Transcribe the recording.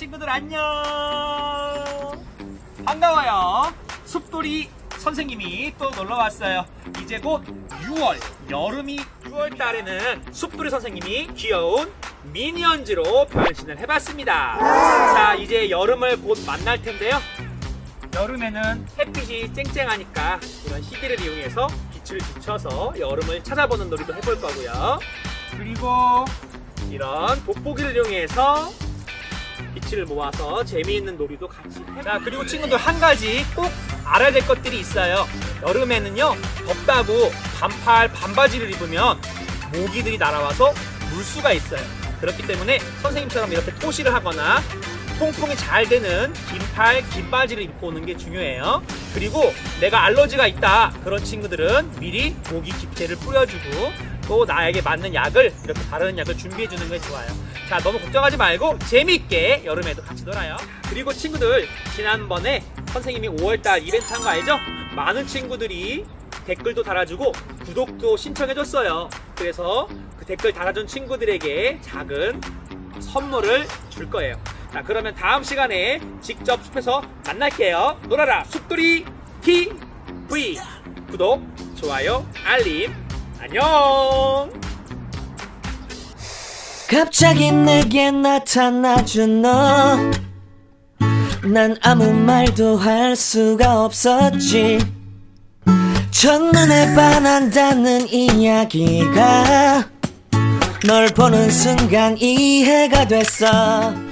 친구들 안녕! 반가워요. 숲돌이 선생님이 또 놀러 왔어요. 이제 곧 6월, 여름이 6월 달에는 숲돌이 선생님이 귀여운 미니언즈로 변신을 해봤습니다. 자, 이제 여름을 곧 만날 텐데요. 여름에는 햇빛이 쨍쨍하니까 이런 시계를 이용해서 빛을 비춰서 여름을 찾아보는 놀이도 해볼 거고요. 그리고 이런 돋보기를 이용해서 빛을 모아서 재미있는 놀이도 같이 해. 자 그리고 친구들 한 가지 꼭 알아야 될 것들이 있어요. 여름에는요 덥다고 반팔 반바지를 입으면 모기들이 날아와서 물 수가 있어요. 그렇기 때문에 선생님처럼 이렇게 토시를 하거나 통풍이 잘 되는 긴팔 긴 바지를 입고 오는 게 중요해요. 그리고 내가 알러지가 있다 그런 친구들은 미리 모기 기피제를 뿌려주고 또 나에게 맞는 약을 이렇게 바르는 약을 준비해 주는 게 좋아요. 자 너무 걱정하지 말고 재미있게 여름에도 같이 놀아요. 그리고 친구들 지난번에 선생님이 5월달 이벤트 한 거 알죠? 많은 친구들이 댓글도 달아주고 구독도 신청해줬어요. 그래서 그 댓글 달아준 친구들에게 작은 선물을 줄 거예요. 자, 그러면 다음 시간에 직접 숲에서 만날게요. 놀아라 숲돌이 TV 구독, 좋아요, 알림, 안녕. 갑자기 내게 나타나준 너. 난 아무 말도 할 수가 없었지. 첫눈에 반한다는 이야기가 널 보는 순간 이해가 됐어.